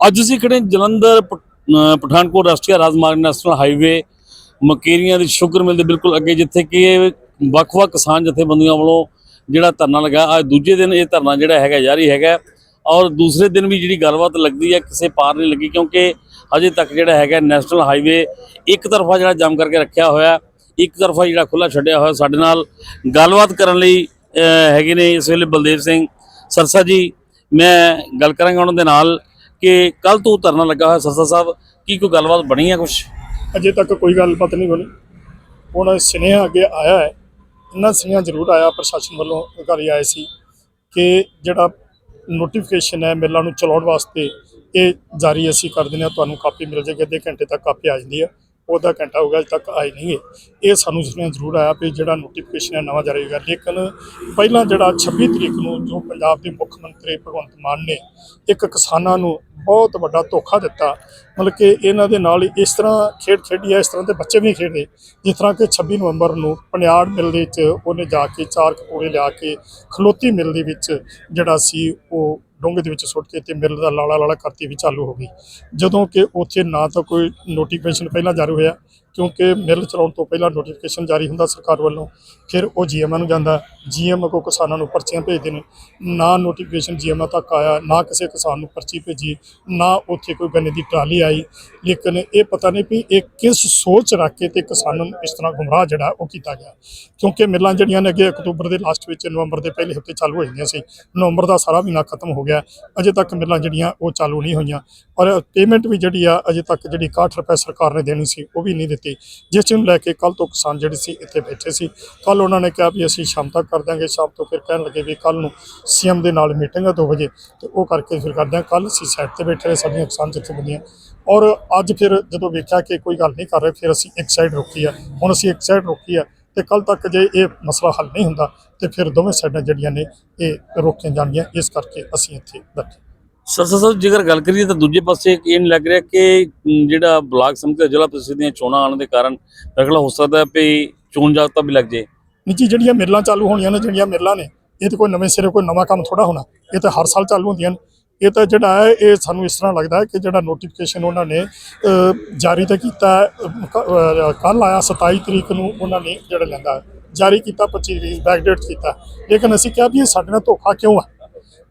ਅੱਜ ਅਸੀਂ ਖੜੇ ਜਲੰਧਰ ਪਠਾਨਕੋਟ ਰਾਸ਼ਟਰੀ ਰਾਜਮਾਰਗ ਨੈਸ਼ਨਲ ਹਾਈਵੇ, ਮਕੇਰੀਆਂ ਦੀ ਸ਼ੂਗਰ ਮਿਲ ਦੇ ਬਿਲਕੁਲ ਅੱਗੇ, ਜਿੱਥੇ ਕਿ ਵੱਖ-ਵੱਖ ਕਿਸਾਨ ਜਥੇਬੰਦੀਆਂ ਵੱਲੋਂ ਜਿਹੜਾ ਧਰਨਾ ਲੱਗਾ, ਅੱਜ ਦੂਜੇ ਦਿਨ ਇਹ ਧਰਨਾ ਜਿਹੜਾ ਹੈਗਾ, ਜਾਰੀ ਹੈਗਾ। ਔਰ ਦੂਸਰੇ ਦਿਨ ਵੀ ਜਿਹੜੀ ਗੱਲਬਾਤ ਲੱਗਦੀ ਹੈ, ਕਿਸੇ ਪਾਰ ਨਹੀਂ ਲੱਗੀ, ਕਿਉਂਕਿ ਅਜੇ ਤੱਕ ਜਿਹੜਾ ਹੈਗਾ ਨੈਸ਼ਨਲ ਹਾਈਵੇ ਇੱਕ ਤਰਫਾ ਜਿਹੜਾ ਜਾਮ ਕਰਕੇ ਰੱਖਿਆ ਹੋਇਆ, ਇੱਕ ਤਰਫਾ ਜਿਹੜਾ ਖੁੱਲਾ ਛੱਡਿਆ ਹੋਇਆ ਸਾਡੇ ਨਾਲ। ਗੱਲਬਾਤ ਕਰਨ ਲਈ ਹੈਗੇ ਨੇ ਇਸ ਵੇਲੇ ਬਲਦੇਵ ਸਿੰਘ ਸਰਸਾ ਜੀ। ਮੈਂ ਗੱਲ ਕਰਾਂਗਾ ਉਹਨਾਂ ਦੇ ਨਾਲ। ਕਿ ਕੱਲ ਤੋਂ ਧਰਨਾ ਲੱਗਾ ਹੋਇਆ ਸਰਸਾ ਸਾਹਿਬ, ਕੀ ਕੋਈ ਗੱਲਬਾਤ ਬਣੀ ਹੈ ਕੁਝ ਅਜੇ ਤੱਕ ਕੋਈ ਗੱਲਬਾਤ ਨਹੀਂ ਬਣੀ। ਹੁਣ ਸੁਨੇਹਾ ਅੱਗੇ ਆਇਆ ਹੈ। ਇੰਨਾ ਸੁਨੇਹਾ ਜ਼ਰੂਰ ਆਇਆ ਪ੍ਰਸ਼ਾਸਨ ਵੱਲੋਂ ਅਧਿਕਾਰੀ ਆਏ ਸੀ ਕਿ ਜਿਹੜਾ ਨੋਟੀਫਿਕੇਸ਼ਨ ਹੈ ਮੇਲਾ ਨੂੰ ਚਲਾਉਣ ਵਾਸਤੇ ਇਹ ਜਾਰੀ ਅਸੀਂ ਕਰ ਦਿੰਦੇ ਹਾਂ। ਤੁਹਾਨੂੰ ਕਾਪੀ ਮਿਲ ਜਾਏਗੀ, ਅੱਧੇ ਘੰਟੇ ਤੱਕ ਕਾਪੀ ਆ ਜਾਂਦੀ ਹੈ। ਉਹਦਾ ਘੰਟਾ ਹੋ ਗਿਆ ਅਜੇ ਤੱਕ ਆਏ ਨਹੀਂ ਹੈ। ਇਹ ਸਾਨੂੰ ਸੁਨੇਹਾ ਜ਼ਰੂਰ ਆਇਆ ਵੀ ਜਿਹੜਾ ਨੋਟੀਫਿਕੇਸ਼ਨ ਹੈ ਨਵਾਂ ਜਾਰੀ ਹੋਏਗਾ ਲੇਕਿਨ ਪਹਿਲਾਂ ਜਿਹੜਾ 26 ਤਰੀਕ ਨੂੰ ਜੋ ਪੰਜਾਬ ਦੇ ਮੁੱਖ ਮੰਤਰੀ ਭਗਵੰਤ ਮਾਨ ਨੇ ਇੱਕ ਕਿਸਾਨਾਂ ਨੂੰ ਬਹੁਤ ਵੱਡਾ ਧੋਖਾ ਦਿੱਤਾ, ਮਤਲਬ ਕਿ ਇਹਨਾਂ ਦੇ ਨਾਲ ਇਸ ਤਰ੍ਹਾਂ ਖੇਡ ਖੇਡੀ ਹੈ, ਇਸ ਤਰ੍ਹਾਂ ਦੇ ਬੱਚੇ ਵੀ ਖੇਡਦੇ, ਜਿਸ ਤਰ੍ਹਾਂ ਕਿ 26 ਨਵੰਬਰ ਨੂੰ ਪਨਿਆੜ ਮਿਲ ਦੇ ਵਿੱਚ ਉਹਨੇ ਜਾ ਕੇ ਚਾਰ ਕਪੂਰੇ ਲਿਆ ਕੇ ਖਲੋਤੀ ਮਿਲ ਦੇ ਵਿੱਚ ਜਿਹੜਾ ਸੀ ਉਹ ਡੋਂਗੇ ਦੇ ਵਿੱਚ ਸੁੱਟ ਕੇ ਤੇ ਮਿਲ ਦਾ ਲਾਲਾ ਲਾਲਾ ਕਰਤੀ ਵੀ ਚਾਲੂ ਹੋ ਗਈ। ਜਦੋਂ ਕਿ ਉੱਥੇ ਨਾ ਤਾਂ ਕੋਈ ਨੋਟੀਫਿਕੇਸ਼ਨ ਪਹਿਲਾਂ ਜਾਰੀ ਹੋਇਆ, ਕਿਉਂਕਿ ਮਿਲ ਚਲਾਉਣ ਤੋਂ ਪਹਿਲਾਂ ਨੋਟੀਫਿਕੇਸ਼ਨ ਜਾਰੀ ਹੁੰਦਾ ਸਰਕਾਰ ਵੱਲੋਂ, ਫਿਰ ਉਹ ਜੀਐਮ ਨੂੰ ਜਾਂਦਾ। ਜੀਐਮ ਕੋ ਕਿਸਾਨਾਂ ਨੂੰ ਪਰਚੀਆਂ ਭੇਜਦੇ ਨੇ। ਨਾ ਨੋਟੀਫਿਕੇਸ਼ਨ ਜੀਐਮ ਤੱਕ ਆਇਆ, ਨਾ ਕਿਸੇ ਕਿਸਾਨ ਨੂੰ ਪਰਚੀ ਭੇਜੀ, ਨਾ ਉੱਥੇ ਕੋਈ ਗੰਨੇ ਦੀ ਟਰਾਲੀ ਆਈ। ਲੇਕਿਨ ਇਹ ਪਤਾ ਨਹੀਂ ਵੀ ਇਹ ਕਿਸ ਸੋਚ ਰੱਖ ਕੇ ਤੇ ਕਿਸਾਨਾਂ ਨੂੰ ਇਸ ਤਰ੍ਹਾਂ ਗੁੰਮਰਾਹ ਜਿਹੜਾ ਉਹ ਕੀਤਾ ਗਿਆ। ਕਿਉਂਕਿ ਮਿਲਾਂ ਜਿਹੜੀਆਂ ਨੇ ਅੱਗੇ ਅਕਤੂਬਰ ਦੇ ਲਾਸਟ ਵਿੱਚ ਨਵੰਬਰ ਦੇ ਪਹਿਲੇ ਹਫ਼ਤੇ ਚਾਲੂ ਹੋ ਜਾਂਦੀਆਂ ਸੀ, ਨਵੰਬਰ ਦਾ ਸਾਰਾ ਮਹੀਨਾ ਖਤਮ ਹੋ ਗਿਆ। ਅਜੇ ਤੱਕ ਮਿਲਾਂ ਜਿਹੜੀਆਂ ਉਹ ਚਾਲੂ ਨਹੀਂ ਹੋਈਆਂ। ਔਰ ਪੇਮੈਂਟ ਵੀ ਜਿਹੜੀ ਆ, ਅਜੇ ਤੱਕ ਜਿਹੜੀ 61 ਰੁਪਏ ਸਰਕਾਰ ਨੇ ਦੇਣੀ ਸੀ, ਉਹ ਵੀ ਨਹੀਂ ਦਿੱਤੀ। ਜਿਸ ਨੂੰ ਲੈ ਕੇ ਕੱਲ ਤੋਂ ਕਿਸਾਨ ਜਿਹੜੇ ਸੀ, ਇੱਥੇ ਬੈਠੇ ਸੀ। ਕੱਲ ਉਹਨਾਂ ਨੇ ਕਿਹਾ ਵੀ ਅਸੀਂ ਸ਼ਾਮ ਤੱਕ ਕਰ ਦਾਂਗੇ ਸ਼ਾਮ ਤੋਂ ਫਿਰ ਕਹਿਣ ਲੱਗੇ ਵੀ ਕੱਲ ਨੂੰ ਸੀਐਮ ਦੇ ਨਾਲ ਮੀਟਿੰਗ ਆ 2 ਵਜੇ, ਤੇ ਉਹ ਕਰਕੇ ਫਿਰ ਕਰਦੇ ਹਾਂ ਕੱਲ ਅਸੀਂ ਸਾਈਡ ਤੇ ਬੈਠੇ ਰਹੇ, ਸਾਡੀਆਂ ਕਿਸਾਨ ਜਥੇਬੰਦੀਆਂ। ਔਰ ਅੱਜ ਫਿਰ ਜਦੋਂ ਵੇਖਿਆ ਕਿ ਕੋਈ ਗੱਲ ਨਹੀਂ ਕਰ ਰਹੇ, ਫਿਰ ਅਸੀਂ ਇੱਕ ਸਾਈਡ ਰੋਕੀ ਆ। ਹੁਣ ਅਸੀਂ ਇੱਕ ਸਾਈਡ ਰੋਕੀ ਆ ਤੇ ਕੱਲ ਤੱਕ ਜੇ ਇਹ ਮਸਲਾ ਹੱਲ ਨਹੀਂ ਹੁੰਦਾ ਤੇ ਫਿਰ ਦੋਵੇਂ ਸਾਈਡਾਂ ਜਿਹੜੀਆਂ ਨੇ ਇਹ ਰੋਕੀਆਂ ਜਾਣਗੀਆਂ। ਇਸ ਕਰਕੇ ਅਸੀਂ ਇੱਥੇ ਬੈਠੇ ਸਰਸਾ ਸਾਹਿਬ ਜੇਕਰ ਗੱਲ ਕਰੀਏ ਤਾਂ ਦੂਜੇ ਪਾਸੇ ਇਹ ਨਹੀਂ ਲੱਗ ਰਿਹਾ ਕਿ ਜਿਹੜਾ ਬਲਾਕ ਸਮਿਤੀ ਦਾ ਜ਼ਿਲ੍ਹਾ ਪ੍ਰੀਸ਼ਦ ਦੀਆਂ ਚੋਣਾਂ ਆਉਣ ਦੇ ਕਾਰਨ ਅਗਲਾ ਹੋ ਸਕਦਾ ਹੈ ਵੀ ਚੋਣ ਜਾਬਤਾ ਵੀ ਲੱਗ ਜੇ ਨਿੱਜੀ ਜਿਹੜੀਆਂ ਮਿਲਾਂ ਚਾਲੂ ਹੋਣੀਆਂ ਨੇ ਜਿਹੜੀਆਂ ਮਿਲਾਂ ਨੇ ਇਹ ਤਾਂ ਕੋਈ ਨਵੇਂ ਸਿਰੇ ਕੋਈ ਨਵਾਂ ਕੰਮ ਥੋੜਾ ਹੋਣਾ। ਇਹ ਤਾਂ ਹਰ ਸਾਲ ਚਾਲੂ ਹੁੰਦੀਆਂ ਨੇ। ਇਹ ਤਾਂ ਜਿਹੜਾ ਹੈ, ਇਹ ਸਾਨੂੰ ਇਸ ਤਰ੍ਹਾਂ ਲੱਗਦਾ ਹੈ ਕਿ ਜਿਹੜਾ ਨੋਟੀਫਿਕੇਸ਼ਨ ਉਹਨਾਂ ਨੇ ਜਾਰੀ ਤਾਂ ਕੀਤਾ ਕੱਲ ਆਇਆ 27 ਤਰੀਕ ਨੂੰ ਉਹਨਾਂ ਨੇ ਜਿਹੜਾ ਲੈਂਦਾ ਜਾਰੀ ਕੀਤਾ 25 ਤਰੀਕ ਬੈਕਡੇਟ ਕੀਤਾ। ਲੇਕਿਨ ਅਸੀਂ ਕਿਹਾ ਵੀ ਇਹ ਸਾਡੇ ਨਾਲ ਧੋਖਾ ਕਿਉਂ ਆ?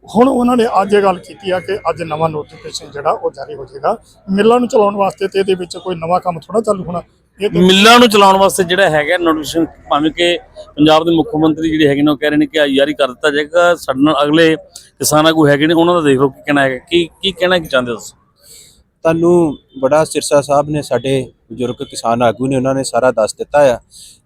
ਹੁਣ ਉਹਨਾਂ ਨੇ ਅੱਜ ਇਹ ਗੱਲ ਕੀਤੀ ਆ ਕਿ ਅੱਜ ਨਵਾਂ ਨੋਟੀਫਿਕੇਸ਼ਨ ਜਿਹੜਾ ਉਹ ਜਾਰੀ ਹੋ ਜਾਏਗਾ। ਮਿੱਲਾਂ ਨੂੰ ਚਲਾਉਣ ਵਾਸਤੇ ਤੇ ਇਹਦੇ ਵਿੱਚ ਕੋਈ ਨਵਾਂ ਕੰਮ ਥੋੜਾ ਚਾਲੂ ਹੋਣਾ। ਮਿੱਲਾਂ ਨੂੰ ਚਲਾਉਣ ਵਾਸਤੇ ਜਿਹੜਾ ਹੈਗਾ ਨੋਟੀਫਿਕੇਸ਼ਨ ਭਾਵੇਂ ਕਿ ਪੰਜਾਬ ਦੇ ਮੁੱਖ ਮੰਤਰੀ ਜਿਹੜੇ ਹੈਗੇ ਨੇ ਉਹ ਕਹਿ ਰਹੇ ਨੇ ਕਿ ਆ ਜਾਰੀ ਕਰ ਦਿੱਤਾ ਜਾਏਗਾ। ਸਾਡੇ ਨਾਲ ਅਗਲੇ ਕਿਸਾਨਾਂ ਕੋ ਹੈਗੇ ਨੇ ਉਹਨਾਂ ਦਾ ਦੇਖ ਲਓ ਕੀ ਕਹਿਣਾ ਹੈਗਾ। ਕੀ ਕੀ ਕਹਿਣਾ ਕੀ ਚਾਹੁੰਦੇ ਹੋ ਤੁਸੀਂ? ਤੁਹਾਨੂੰ ਬੜਾ ਸਿਰਸਾ ਸਾਹਿਬ ਨੇ ਸਾਡੇ ਬਜ਼ੁਰਗ ਕਿਸਾਨ ਆਗੂ ਨੇ ਉਹਨਾਂ ਨੇ ਸਾਰਾ ਦੱਸ ਦਿੱਤਾ ਆ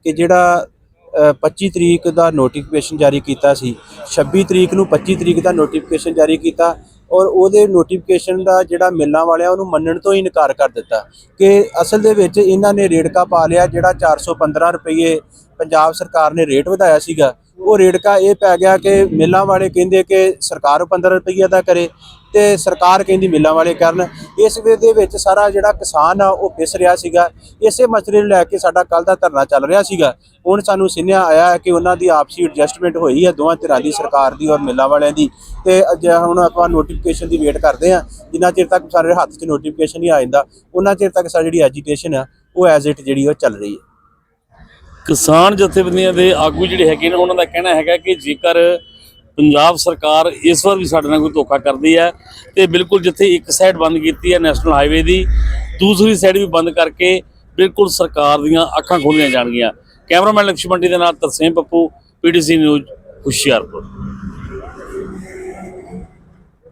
ਕਿ ਜਿਹੜਾ ਅ, 25 ਤਰੀਕ ਦਾ ਨੋਟੀਫਿਕੇਸ਼ਨ ਜਾਰੀ ਕੀਤਾ ਸੀ 26 ਤਰੀਕ ਨੂੰ 25 ਤਰੀਕ ਦਾ ਨੋਟੀਫਿਕੇਸ਼ਨ ਜਾਰੀ ਕੀਤਾ ਔਰ ਉਹਦੇ ਨੋਟੀਫਿਕੇਸ਼ਨ ਦਾ ਜਿਹੜਾ ਮਿਲਣਾ ਵਾਲਿਆ ਉਹਨੂੰ ਮੰਨਣ ਤੋਂ ਹੀ ਇਨਕਾਰ ਕਰ ਦਿੱਤਾ ਕਿ ਅਸਲ ਦੇ ਵਿੱਚ ਇਹਨਾਂ ਨੇ ਰੇੜਕਾ ਪਾ ਲਿਆ, ਜਿਹੜਾ 415 ਰੁਪਏ ਪੰਜਾਬ ਸਰਕਾਰ ਨੇ ਰੇਟ ਵਧਾਇਆ ਸੀਗਾ। ਉਹ ਰੇੜਕਾ ਇਹ ਪੈ ਗਿਆ ਕਿ ਮਿੱਲਾਂ ਵਾਲੇ ਕਹਿੰਦੇ ਕਿ ਸਰਕਾਰ 15 ਰੁਪਈਆ ਦਾ ਕਰੇ ਤੇ ਸਰਕਾਰ ਕਹਿੰਦੀ ਮਿੱਲਾਂ ਵਾਲੇ ਕਰਨ। ਇਸ ਵੇ ਦੇ ਵਿੱਚ ਸਾਰਾ ਜਿਹੜਾ ਕਿਸਾਨ ਆ, ਉਹ ਫਿਸ ਰਿਹਾ ਸੀਗਾ। ਇਸੇ ਮਸਲੇ ਨੂੰ ਲੈ ਕੇ ਸਾਡਾ ਕੱਲ ਦਾ ਧਰਨਾ ਚੱਲ ਰਿਹਾ ਸੀਗਾ। ਹੁਣ ਸਾਨੂੰ ਸੁਨੇਹਾ ਆਇਆ ਹੈ ਕਿ ਉਹਨਾਂ ਦੀ ਆਪਸੀ ਐਡਜਸਟਮੈਂਟ ਹੋਈ ਹੈ ਦੋਵਾਂ ਧਿਰਾਂ ਦੀ ਸਰਕਾਰ ਦੀ ਔਰ ਮਿੱਲਾਂ ਵਾਲਿਆਂ ਦੀ। ਤੇ ਅੱਜ ਹੁਣ ਆਪਾਂ ਨੋਟੀਫਿਕੇਸ਼ਨ ਦੀ ਵੇਟ ਕਰਦੇ ਹਾਂ ਜਿੰਨਾ ਚਿਰ ਤੱਕ ਸਾਡੇ ਹੱਥ 'ਚ ਨੋਟੀਫਿਕੇਸ਼ਨ ਨਹੀਂ ਆ ਜਾਂਦਾ, ਉਹਨਾਂ ਚਿਰ ਤੱਕ ਸਾਡੀ ਜਿਹੜੀ ਐਜੀਟੇਸ਼ਨ ਆ, ਉਹ ਐਜ਼ ਇਟ ਜਿਹੜੀ ਉਹ ਚੱਲ ਰਹੀ ਹੈ ਕਿਸਾਨ ਜਥੇਬੰਦੀਆਂ ਦੇ ਆਗੂ ਜਿਹੜੇ ਹੈਗੇ ਨੇ, ਉਹਨਾਂ ਦਾ ਕਹਿਣਾ ਹੈਗਾ ਕਿ ਜੇਕਰ ਪੰਜਾਬ ਸਰਕਾਰ ਇਸ ਵਾਰ ਵੀ ਸਾਡੇ ਨਾਲ ਕੋਈ ਧੋਖਾ ਕਰਦੀ ਹੈ, ਤੇ ਬਿਲਕੁਲ ਜਿੱਥੇ ਇੱਕ ਸਾਈਡ ਬੰਦ ਕੀਤੀ ਹੈ ਨੈਸ਼ਨਲ ਹਾਈਵੇ ਦੀ, ਦੂਸਰੀ ਸਾਈਡ ਵੀ ਬੰਦ ਕਰਕੇ ਬਿਲਕੁਲ ਸਰਕਾਰ ਦੀਆਂ ਅੱਖਾਂ ਖੋਲੀਆਂ ਜਾਣਗੀਆਂ। ਕੈਮਰਾਮੈਨ ਲਕਸ਼ਮਣ ਮੰਡੀ ਦੇ ਨਾਲ ਤਰਸੇਮ ਪੱਪੂ, ਪੀਟੀਸੀ ਨਿਊਜ਼ ਹੁਸ਼ਿਆਰਪੁਰ।